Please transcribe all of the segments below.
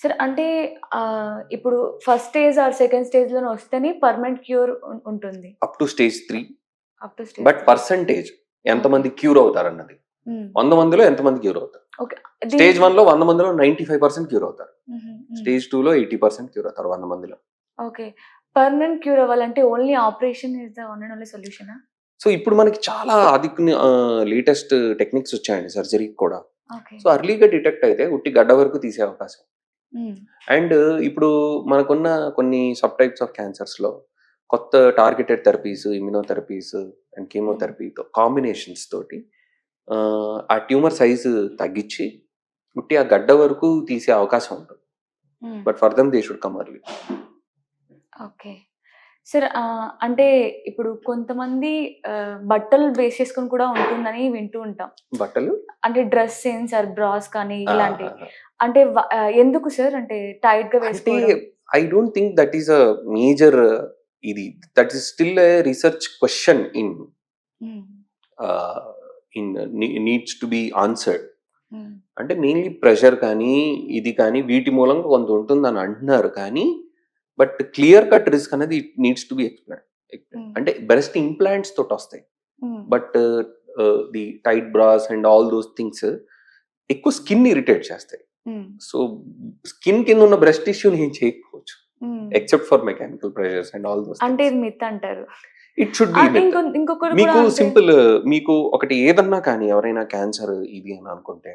సరే అంటే ఇప్పుడు ఫస్ట్ స్టేజ్ ఆర్ సెకండ్ స్టేజ్‌లోనే వస్తేనే పర్మనెంట్ క్యూర్ ఉంటుంది. Up to stage 3 up to stage but percentage ఎంతమంది క్యూర్ అవుతారన్నది. హ్మ్. 100 మందిలో ఎంతమంది క్యూర్ అవుతారు. స్టేజ్ దీని 1లో 100 మందిలో 95% క్యూర్ అవుతారు. హుహు. హ్మ్. స్టేజ్ 2లో 80% క్యూర్ అవుతారు 100 మందిలో. ఓకే. పర్మనెంట్ క్యూర్ అవ్వాలంటే only operation is the one and only సొల్యూషనా? So ఇప్పుడు మనకి చాలా ఆహ్, లేటెస్ట్ టెక్నిక్స్ వచ్చాయండి సర్జరీకి కూడా. సో అర్లీగా డిటెక్ట్ అయితే ఉట్టి గడ్డ వరకు తీసే అవకాశం. అండ్ ఇప్పుడు మనకున్న కొన్ని సబ్ టైప్స్ ఆఫ్ క్యాన్సర్స్‌లో కొత్త టార్గెటెడ్ థెరపీస్, ఇమ్యునోథెరపీస్ అండ్. కీమోథెరపీతో కాంబినేషన్స్ తోటి ఆ ట్యూమర్ సైజ్ తగ్గించి ఉట్టి ఆ గడ్డ వరకు తీసే అవకాశం ఉంటుంది. But for them they should come early. Okay. సరే అంటే ఇప్పుడు కొంతమంది బట్టలు బేస్ చేసుకొని కూడా ఉంటుందని వింటూ ఉంటాం. బట్టలు అంటే డ్రెస్ సెన్స్ ఆర్ బ్రాస్ కానీ. ఆ! అంటే ఎందుకు సార్? అంటే టైట్‌గా అంటే వేసుకోవడం. I don't think that is a major ఇది. That is still a research question in in needs to be answered. అంటే మెయిన్‌లీ ప్రెషర్ కానీ, ఇది కానీ వీటి మూలంగా కొంత ఉంటుందని అంటున్నారు కానీ, బట్ క్లియర్ కట్ రిస్క్ అనేది it needs to be. Explained. Hmm. అంటే బ్రెస్ట్ ఇంప్లాంట్స్ తోటొస్తాయి. హ్మ్. But ah, the tight bras and all those things ఎక్కువ స్కిన్ ఇరిటేట్ చేస్తాయి. హ్మ్. సో స్కిన్ కింద ఉన్న బ్రెస్ట్ టిష్యూని ఏం చేయకపోవచ్చు. Except for mechanical pressures and all those అంటే. ఇది మిత్ అంటారు. It should! బి మీకు సింపుల్ మీకు ఒకటి ఏదన్నా కానీ ఎవరైనా క్యాన్సర్ ఇది అని అనుకుంటే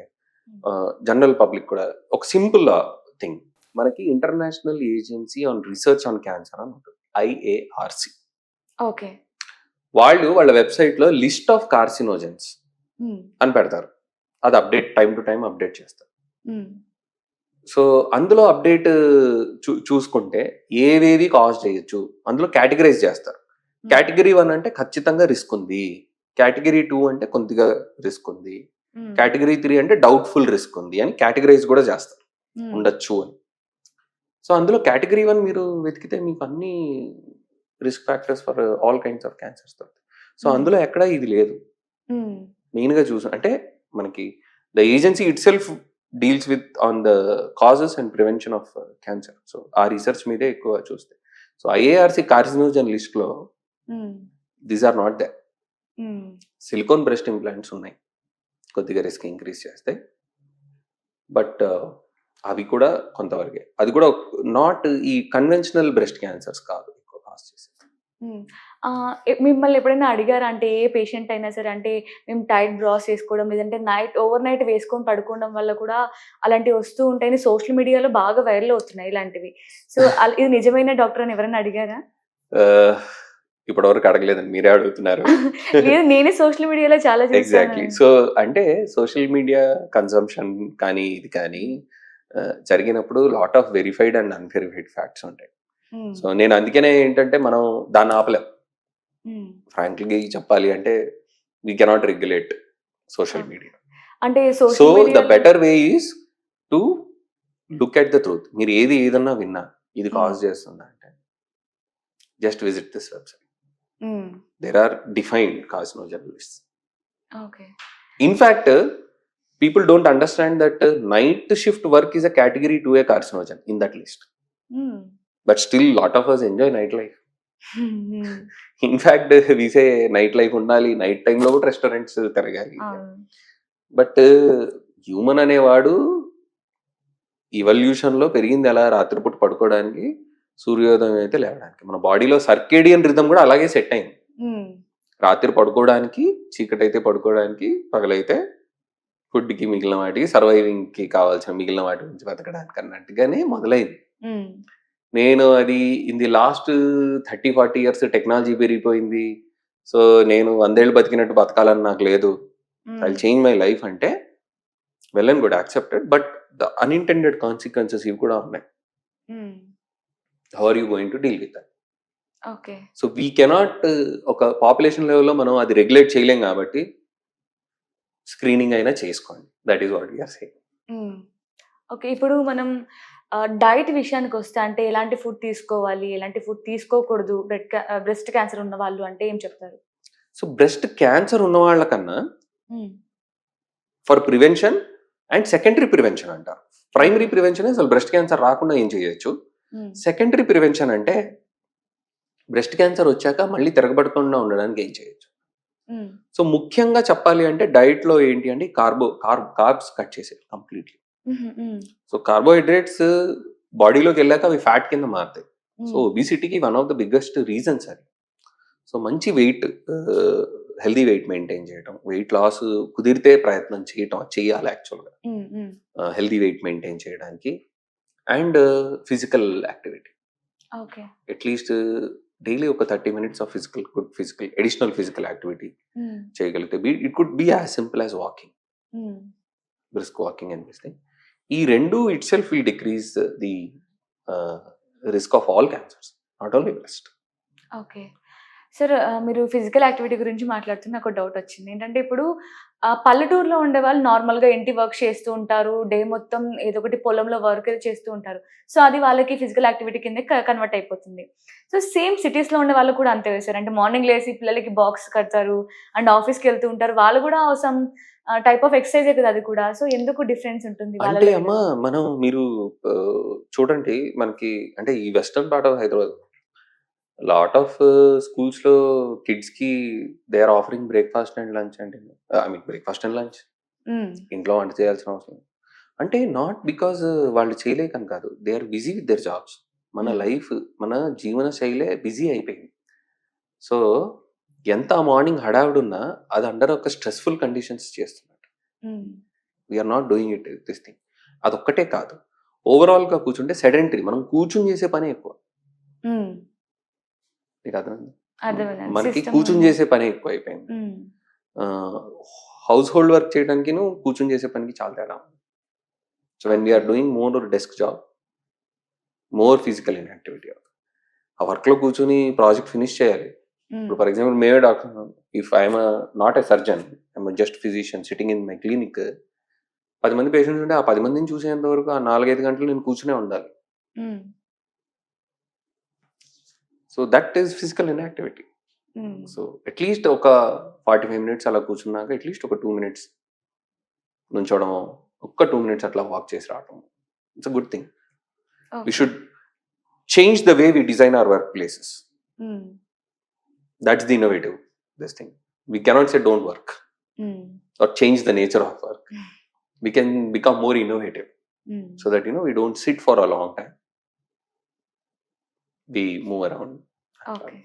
జనరల్ పబ్లిక్ కూడా ఒక సింపుల్ థింగ్. మనకి international agency on research on cancer అని ఉంటుంది. ఐఏఆర్‌సి. ఓకే. వాళ్ళు వాళ్ళ వెబ్‌సైట్‌లో లిస్ట్ ఆఫ్ కార్సినోజెన్స్. అని పెడతారు. అది update time to time update చేస్తారు. సో అందులో అప్డేట్ చూ చూసుకుంటే ఏవేవి కాజ్ చేయొచ్చు. అందులో కేటగరైజ్ చేస్తారు. కేటగరీ 1 అంటే ఖచ్చితంగా రిస్క్ ఉంది. కేటగరీ 2 అంటే కొద్దిగా రిస్క్ ఉంది. కేటగరీ 3 అంటే డౌట్‌ఫుల్ రిస్క్ ఉంది అని కేటగరైజ్ కూడా చేస్తారు. ఉండొచ్చు అని. సో అందులో కేటగరీ 1 మీరు వెతికితే మీకు అన్ని risk factors for all kinds of cancers దొరుకుతాయి. So hmm. అందులో ఎక్కడ ఇది లేదు. హ్మ్. మెయిన్‌గా చూసి అంటే మనకి the agency itself deals with on the causes and prevention of cancer. So ఆ రిసర్చ్ మీదే ఎక్కువ చూస్తాయి. సో ఐఏఆర్‌సి కార్సినోజెన్ లిస్ట్‌లో హ్మ్. These are not. Hmm. Silicone breast implants ఉన్నాయి. కొద్దిగా రిస్క్ ఇంక్రీజ్ చేస్తాయి. బట్ అవి కూడా కొంతవరకే. అది కూడా నాట్ ఈ కన్వెన్షనల్ బ్రెస్ట్ క్యాన్సర్స్ కాదు ఎక్కువ చేసేది. మిమ్మల్ని ఎప్పుడైనా అడిగారా? అంటే ఏ పేషెంట్ అయినా సరే అంటే మేము టైట్ బ్రాస్ ఏసుకోవడం లేదంటే నైట్ ఓవర్ నైట్ వేసుకొని పడుకోవడం వల్ల కూడా అలాంటివి వస్తూ ఉంటాయని సోషల్ మీడియాలో బాగా వైరల్ అవుతున్నాయి ఇలాంటివి. సో ఇది నిజమైన డాక్టర్ అని ఎవరైనా అడిగారా? ఇప్పటివరకు అడగలేదండి. మీరే అడుగుతున్నారు. నేనే సోషల్ మీడియాలో చాలా ఎగ్జాక్ట్‌లీ. సో అంటే సోషల్ మీడియా కన్జంప్షన్ కానీ ఇది కానీ జరిగినప్పుడు lot of verified and unverified facts ఉంటాయి. సో నేను అందుకనే ఏంటంటే మనం దాన్ని ఆపలేం. ఫ్రాంక్లీ చెప్పాలి అంటే we cannot regulate social. Media. అంటే so the better way is to look at the truth. మీరు ఏది ఏదన్నా విన్నా ఇది. కాజ్ చేస్తుందా అంటే just visit this website. There are defined lists. Okay. In fact, people don't understand that uh, night shift work is a category 2A carcinogen in that list. హ్మ్. But still, lot of us enjoy nightlife. హ్మ్. In fact, we say night life ఉండాలి night టైంలో కూడా restaurants తిరగాలి. But human అనేవాడు ఇవల్యూషన్లో పెరిగింది ఎలా రాత్రిపూట పడుకోవడానికి సూర్యోదయం అయితే లేవడానికి మన బాడీలో సర్కేడియన్ రిథం కూడా అలాగే సెట్ అయింది హ్మ్. రాత్రి పడుకోవడానికి చీకటి అయితే పడుకోవడానికి పగలైతే ఫుడ్కి మిగిలిన వాటికి సర్వైవింగ్కి కావాల్సిన మిగిలిన వాటి గురించి బతకడానికి అన్నట్టుగానే మొదలైంది. నేను అది in the last thirty forty years technology పెరిగిపోయింది సో నేను వందేళ్ళు బతికినట్టు బతకాలని నాకు లేదు ఐ. చేంజ్ మై లైఫ్ అంటే well and good accepted but the unintended consequences ఇవి కూడా ఉన్నాయి. How are you going to deal with that. So we cannot ఒక పాపులేషన్ లెవెల్లో మనం అది రెగ్యులేట్ చేయలేం కాబట్టి స్క్రీనింగ్ అయినా చేసుకోండి that is what you're saying hmm. Okay. ఇప్పుడు మనం డైట్ విషయానికొస్తే అంటే ఎలాంటి ఫుడ్ తీసుకోవాలి? ఎలాంటి ఫుడ్ తీసుకోకూడదు? బ్రెస్ట్ క్యాన్సర్ ఉన్న వాళ్ళు అంటే ఏం చెప్తారు? సో బ్రెస్ట్ క్యాన్సర్ ఉన్న వాళ్ళకన్నా. For prevention and secondary prevention అంటారు ప్రైమరీ ప్రివెన్షన్ అసలు బ్రెస్ట్ క్యాన్సర్ రాకుండా ఏం చేయొచ్చు సెకండరీ ప్రివెన్షన్ అంటే బ్రెస్ట్ క్యాన్సర్ వచ్చాక మళ్ళీ తిరగబడకుండా ఉండడానికి ఏం చేయొచ్చు సో ముఖ్యంగా చెప్పాలి అంటే డైట్లో ఏంటి అంటే కార్బో కార్బ్ కార్బ్స్ కట్ చేసేది completely um, um, so carbohydrates బాడీలోకి వెళ్ళాక అవి ఫ్యాట్ కింద మారుతాయి. So ఒబిసిటీకి one of the biggest reasons అది. సో మంచి వెయిట్ హెల్దీ వెయిట్ మెయింటైన్ చేయడం వెయిట్ లాస్ కుదిరితే ప్రయత్నం చేయటం చేయాలి యాక్చువల్గా. హెల్దీ వెయిట్ మెయింటైన్ చేయడానికి. And physical activity okay at least daily ఒక thirty minutes of physical good physical additional physical activity చేయగలిగితే be it could be as simple as walking. Brisk walking అనిపిస్తే ఈ రెండు itself will decrease the risk of all cancers not only breast. Okay. Sir మీరు physical activity గురించి మాట్లాడుతున్న నాకు doubt వచ్చింది. ఏంటంటే ఇప్పుడు పల్లెటూరులో ఉండే వాళ్ళు నార్మల్గా ఇంటి వర్క్ చేస్తూ ఉంటారు. డే మొత్తం ఏదో ఒకటి పొలంలో వర్క్ చేస్తూ ఉంటారు. సో అది వాళ్ళకి ఫిజికల్ యాక్టివిటీ కింద కన్వర్ట్ అయిపోతుంది. సో సేమ్ సిటీస్లో ఉండే వాళ్ళు కూడా అంతే వేశారు అంటే మార్నింగ్ లేసి పిల్లలకి బాక్స్ కడతారు అండ్ ఆఫీస్కి వెళ్తూ ఉంటారు. వాళ్ళు కూడా సమ్ టైప్ ఆఫ్ ఎక్సర్సైజే కదా అది కూడా. సో ఎందుకు డిఫరెన్స్ ఉంటుంది అంటే అమ్మా మనం మీరు చూడండి మనకి అంటే ఈ western part of Hyderabad lot of స్కూల్స్లో కిడ్స్కి they are offering breakfast and lunch అండి. I mean breakfast and lunch. ఇంట్లో వంట చేయాల్సిన అవసరం. అంటే నాట్ బికాజ్ వాళ్ళు చేయలేకని కాదు. They are busy with their jobs. మన. లైఫ్ మన జీవన శైలే బిజీ అయిపోయింది. సో ఎంత మార్నింగ్ హడావిడి ఉన్నా అది అండర్ ఒక స్ట్రెస్ఫుల్ కండిషన్స్ చేస్తున్నట్టు. We're not doing it this thing. అదొక్కటే కాదు. ఓవరాల్గా కూర్చుంటే సెడెంటరీ. మనం కూర్చుని చేసే పని ఎక్కువ. మీకు అర్థమైంది. అర్థమైంది మనకి కూర్చుని. చేసే పని ఎక్కువ అయిపోయింది హౌస్ హోల్డ్ వర్క్ చేయడానికి కూర్చుని చేసే పనికి చాలా తేడా so when we're doing more desk job more physical in activity ఆ వర్క్లో కూర్చుని ప్రాజెక్ట్ ఫినిష్ చేయాలి. ఇప్పుడు ఫర్ ఎగ్జాంపుల్ మేమే doctor if I'm not a surgeon I'm just physician sitting in my clinic పది మంది పేషెంట్స్ ఉంటే ఆ పది మందిని చూసేంత వరకు ఆ నాలుగైదు గంటలు నేను కూర్చునే ఉండాలి. So that is physical inactivity um. So at least ఒక ఫార్టీ ఫైవ్ మినిట్స్ అలా కూర్చున్నాక అట్లీస్ట్ ఒక టూ మినిట్స్ నుంచోవడము ఒక్క టూ మినిట్స్ అట్లా వాక్ చేసి రావడం it's a good thing Okay. we should change the way we design our workplaces. Um, That's the innovative this thing. We cannot say don't work um, or change the nature of work. We can become more innovative um. so that you know we don't sit for a long time. We move around. Okay.